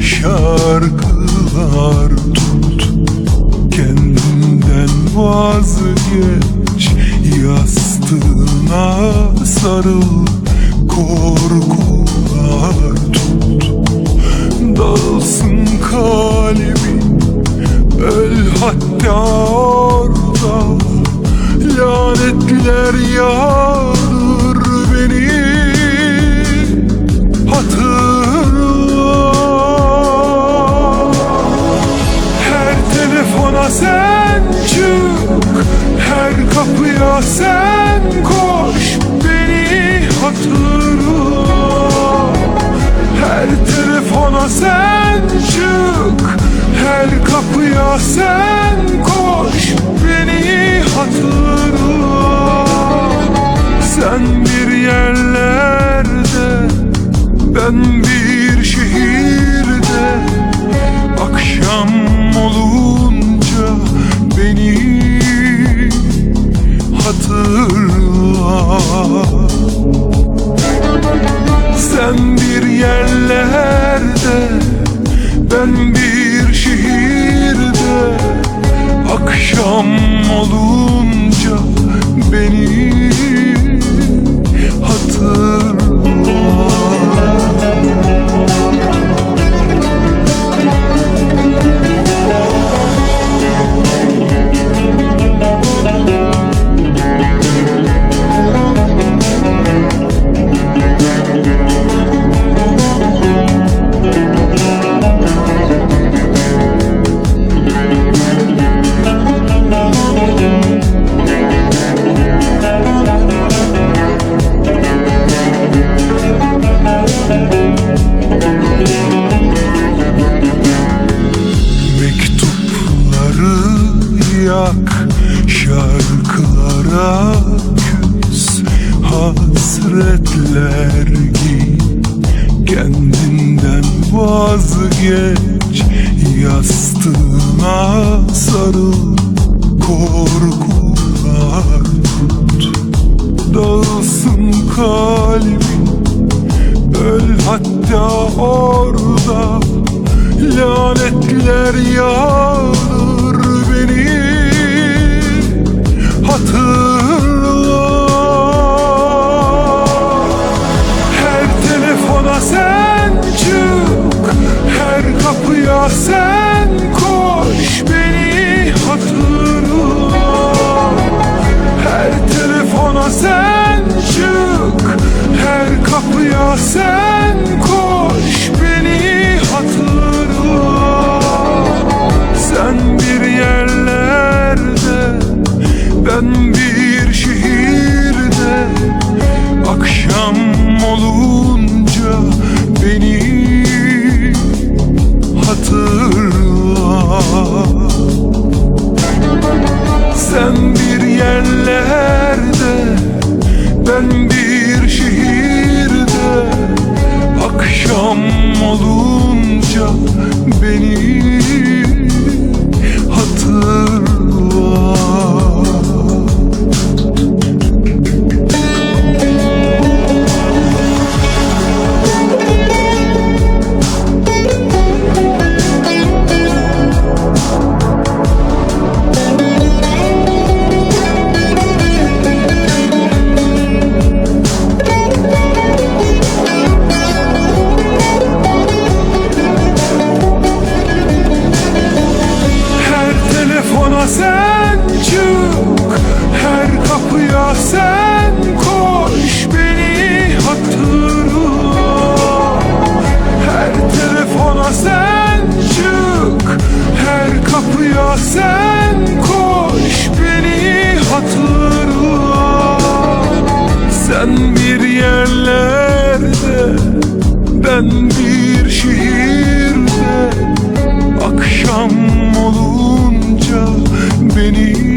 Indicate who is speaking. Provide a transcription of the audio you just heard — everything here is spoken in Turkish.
Speaker 1: şarkılar tut. Kendinden vazgeç Yastığına sarıl Korkular tut. Dağılsın kalbin Öl hatta orada. Lanetler yağdır kapıya sen koş Beni hatırla. Her telefona sen çık Her kapıya sen koş Beni hatırla. Sen bir yerlerde Ben bir Giy Kendinden vazgeç. Yastığına sarıl. Korkular tut. Dağılsın kalbin. Öl hatta orada. Lanetler yağdır Ben Sen bir yerlerde Ben bir şehirde. Akşam olunca Beni